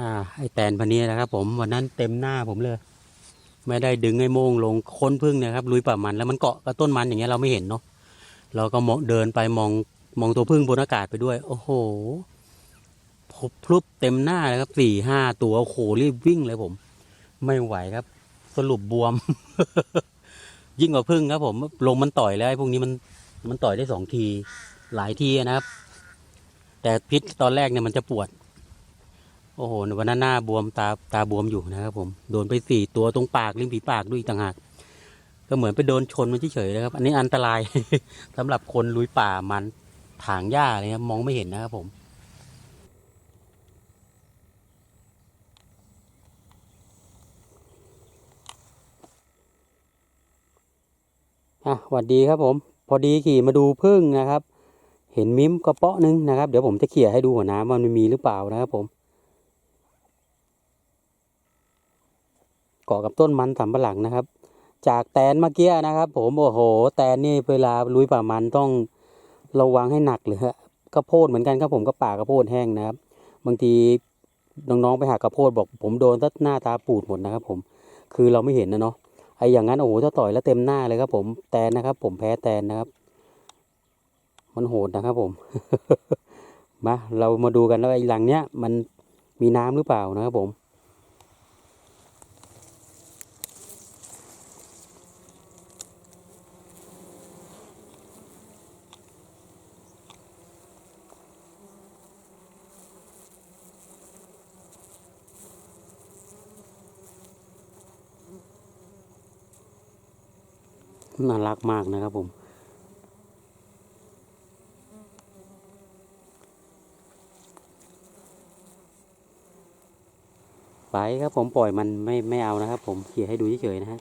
อ่าไอแตนพันนี้นะครับ ผมวันนั้นเต็มหน้าผมเลย ไม่ได้ดึงไอ้โมงลงค้นพึ่งเนะครับลุยป่ามันแล้วมันเกาะกับต้นมันอย่างเงี้ยเราไม่เห็นเนาะเราก็มองเดินไปมองมองตัวพึ่งบนอากาศไปด้วย โอ้โหพบพลุบเต็มหน้าเลยครับสี่ห้าตัวโอ้โหรีบวิ่งเลยผม ไม่ไหวครับ สรุปบวม ยิ่งกว่าพึ่งครับ ผมลงมันต่อยแล้วไอ้พวกนี้มันมันต่อยได้สองทีหลายทีนะครับ แต่พิษตอนแรกเนี่ยมันจะปวด อ้โหวันนั้นหน้าบวมตาตาบวมอยู่นะครับ ผมโดนไปสี่ตัวตรงปากริมฝีปากด้วยอีต่างหากก็เหมือนไปโดนชนมันเฉยๆนะครับ อันนี้อันตรายสำหรับคนลุยป่ามันถางหญ้าอะไรครับมองไม่เห็นนะครับผมอะสวัสดีครับผม พอดีขี่มาดูพึ่งนะครับ เห็นมิ้มกระเปาะนึงนะครับ เดี๋ยวผมจะเขี่ยให้ดูหัวน้ำว่ามันมีหรือเปล่านะครับผม เกาะกับต้นมันสำปะหลังนะครับ จากแตนเมื่อกี้นะครับ ผมโอ้โห แตนนี่เวลาลุยป่ามันต้องระวังให้หนักเลยฮะข้าวโพดเหมือนกันครับผมก็ป่ากระโพดแห้งนะครับ บางทีน้องๆไปหากระโพดบอก ผมโดนตัดหน้าตาปูดหมดนะครับผมคือเราไม่เห็นนะเนาะไออย่างนั้นโอ้โหถ้าต่อยแล้วเต็มหน้าเลยครับ ผมแตนนะครับ ผมแพ้แตนนะครับ มันโหดนะครับผมมาเรามาดูกันว่าไอหลังเนี้ยมันมีน้ำหรือเปล่านะครับผม น่ารักมากนะครับผมไปครับผมปล่อยมันไม่ไม่เอานะครับ ผมเขี่ยให้ดูเฉยๆนะฮะ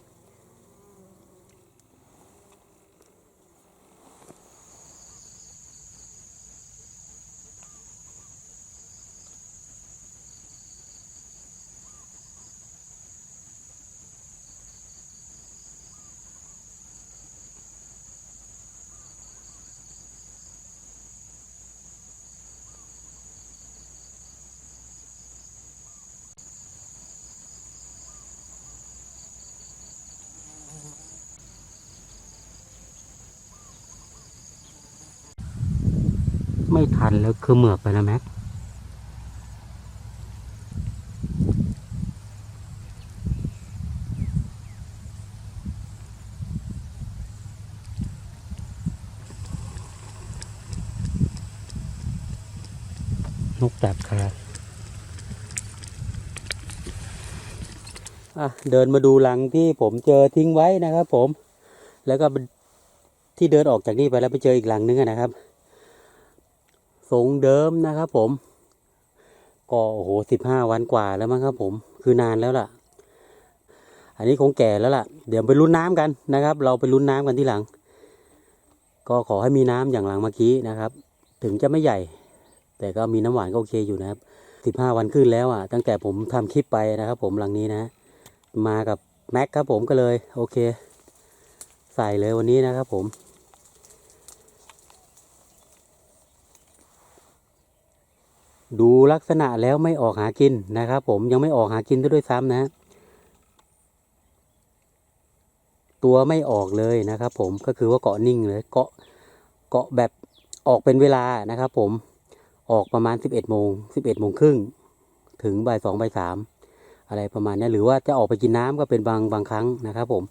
ไม่ทันแล้วคือเหมือกไปแล้วแม็กนกดักครับเดินมาดูหลังที่ผมเจอทิ้งไว้นะครับผม แล้วก็ที่เดินออกจากนี่ไปแล้วไปเจออีกหลังนึงนะครับ ทรงเดิมนะครับผม ก็โอ้โหสิบห้าวันกว่าแล้วมั้งครับ ผมคือนานแล้วล่ะ อันนี้คงแก่แล้วล่ะ เดี๋ยวไปลุ้นน้ำกันนะครับ เราไปลุ้นน้ำกันที่หลัง ก็ขอให้มีน้ำอย่างหลังเมื่อกี้นะครับ ถึงจะไม่ใหญ่ แต่ก็มีน้ำหวานก็โอเคอยู่นะครับสิบห้าวันขึ้นแล้วอะตั้งแต่ผมทำคลิปไปนะครับ ผมหลังนี้นะ มากับแม็กครับผมก็เลย โอเค ใส่เลยวันนี้นะครับผม ดูลักษณะแล้วไม่ออกหากินนะครับ ผมยังไม่ออกหากินด้วยซ้ำนะ ตัวไม่ออกเลยนะครับ ผมก็คือว่าเกาะนิ่งเลยเกาะเกาะแบบออกเป็นเวลานะครับ ผมออกประมาณสิบเอ็ดโมงสิบเอ็ดโมงครึ่งถึงบ่ายสองบ่ายสามอะไรประมาณนี้หรือว่าจะออกไปกินน้ำก็เป็นบางบางครั้งนะครับ ผม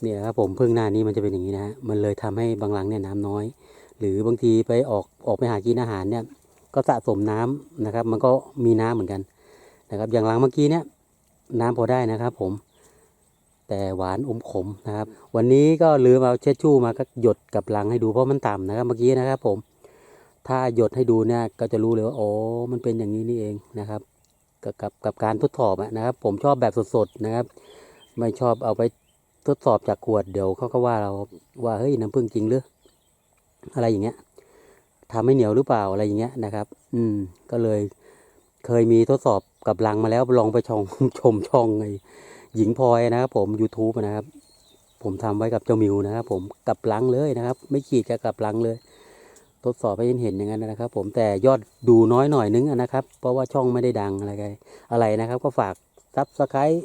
เนี่ยครับผมพึ่งหน้านี้มันจะเป็นอย่างนี้นะฮะมันเลยทำให้บางหลังเนี่ยน้ำน้อย หรือบางทีไปออกออกไปหากินอาหารเนี่ยก็สะสมน้ำนะครับ มันก็มีน้ำเหมือนกันนะครับ อย่างหลังเมื่อกี้เนี่ยน้ำพอได้นะครับ ผม แต่หวานอมขมนะครับ วันนี้ก็ลืมเอาเช็ดชู่มาก็หยดกับหลังให้ดูเพราะมันต่ำนะครับ เมื่อกี้นะครับ ผม ถ้าหยดให้ดูเนี่ยก็จะรู้เลยว่าโอ้มันเป็นอย่างนี้นี่เองนะครับ กับกับกับการทดสอบนะครับ ผมชอบแบบสดๆนะครับ ไม่ชอบเอาไปทดสอบจากขวดเดี๋ยวเขาก็ว่าเราว่าเฮ้ยน้ำผึ้งจริงหรือ อะไรอย่างเงี้ยทำให้เหนียวหรือเปล่าอะไรอย่างเงี้ยนะครับ อืม ก็เลยเคยมีทดสอบกับลังมาแล้วลองไปชองชมช่องไอหญิงพลอยนะครับ ผม YouTube นะครับ ผมทำไว้กับเจ้ามิวนะครับผมกับลังเลยนะครับ ไม่ขีดกับกับลังเลย ทดสอบให้เห็นอย่างนั้นนะครับ ผมแต่ยอดดูน้อยหน่อยนึงนะครับ เพราะว่าช่องไม่ได้ดังอะไรอะไรนะครับ ก็ฝากซับสไครต์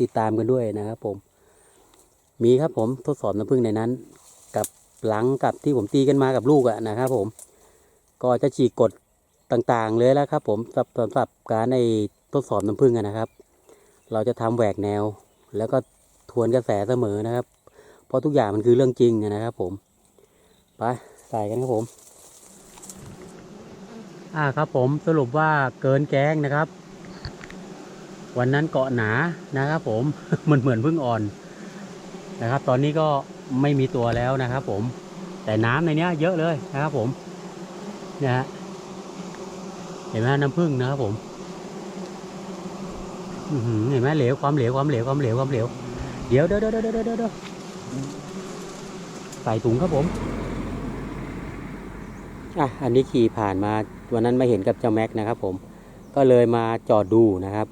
ติดตามกันด้วยนะครับ ผม มีครับผมทดสอบน้ำผึ้งในนั้น กับ หลังกับที่ผมตีกันมากับลูกอะนะครับผม ก็จะฉีกกฎต่างๆเลยแล้วครับ ผมสำหรับการในทดสอบน้ำผึ้งนะครับ เราจะทำแหวกแนว แล้วก็ทวนกระแสเสมอนะครับ เพราะทุกอย่างมันคือเรื่องจริงนะครับ ผม ไปใส่กันครับผม อ่าครับผมสรุปว่าเกินแกงนะครับ วันนั้นเกาะหนานะครับ ผมมันเหมือนเพิ่งอ่อนนะครับ ตอนนี้ก็ ไม่มีตัวแล้วนะครับ ผม แต่น้ำในเนี้ยเยอะเลยนะครับ ผมเนี่ยฮะเห็นไหมน้ำผึ้งนะครับผมอืเห็นไหมเหลวความเหลวความเหลวความเหลวความเหลวเดี๋ยวเดี๋ยวเดี๋ยวเดี๋ยวเดี๋ยวใส่ถุงครับผมอะอันนี้ขี่ผ่านมาวันนั้นไมาเห็นกับเจ้าแม็กนะครับ ผม ก็เลยมาจอดดูนะครับ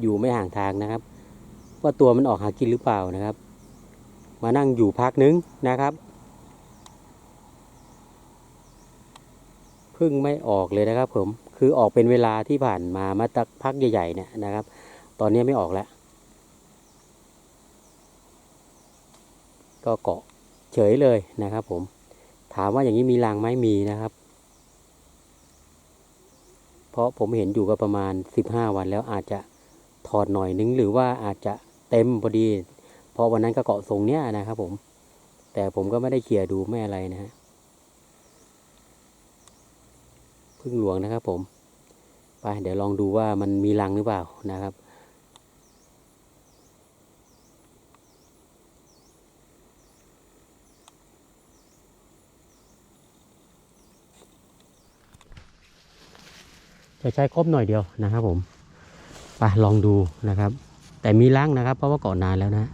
อยู่ไม่ห่างทางนะครับ ว่าตัวมันออกหากินหรือเปล่านะครับ มานั่งอยู่พักนึงนะครับพึ่งไม่ออกเลยนะครับ ผมคือออกเป็นเวลาที่ผ่านมามาตักพักใหญ่ๆเนี่ยนะครับ ตอนนี้ไม่ออกแล้ว ก็เกาะเฉยเลยนะครับ ผมถามว่าอย่างนี้มีรังไหมมีนะครับ เพราะผมเห็นอยู่ก็ประมาณสิบห้าวันแล้วอาจจะถอดหน่อยนึงหรือว่าอาจจะเต็มพอดี ราะวันนั้นก็เกาะทรงเนี้ยนะครับผม แต่ผมก็ไม่ได้เขี่ยดูไม่อะไรนะฮะพึ่งหลวงนะครับผม ไปเดี๋ยวลองดูว่ามันมีรังหรือเปล่านะครับจะใช้ครบหน่อยเดียวนะครับผม ไปลองดูนะครับ แต่มีรังนะครับ เพราะว่าเกาะนานแล้วนะ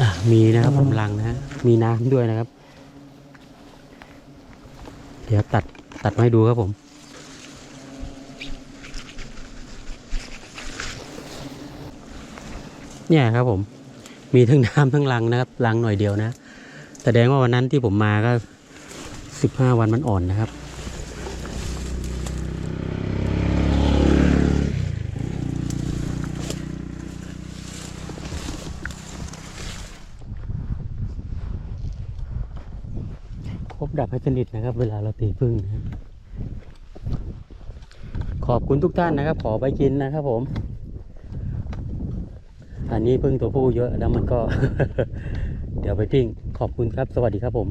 อะ มีนะครับผมรังนะฮะมีน้ำด้วยนะครับ เดี๋ยวตัดตัดมาให้ดูครับผม เนี่ยครับผม มีทั้งน้ำทั้งรังนะครับรังหน่อยเดียวนะแสดงว่าวันนั้นที่ผมมาก็สิบห้าวันมันอ่อนนะครับ ดับให้สนิทนะครับ เวลาเราตีพึ่งนะครับขอบคุณทุกท่านนะครับ ขอไปกินนะครับผม อันนี้พึ่งตัวผู้เยอะแล้วมันก็ เดี๋ยวไปปิ้ง ขอบคุณครับ สวัสดีครับผม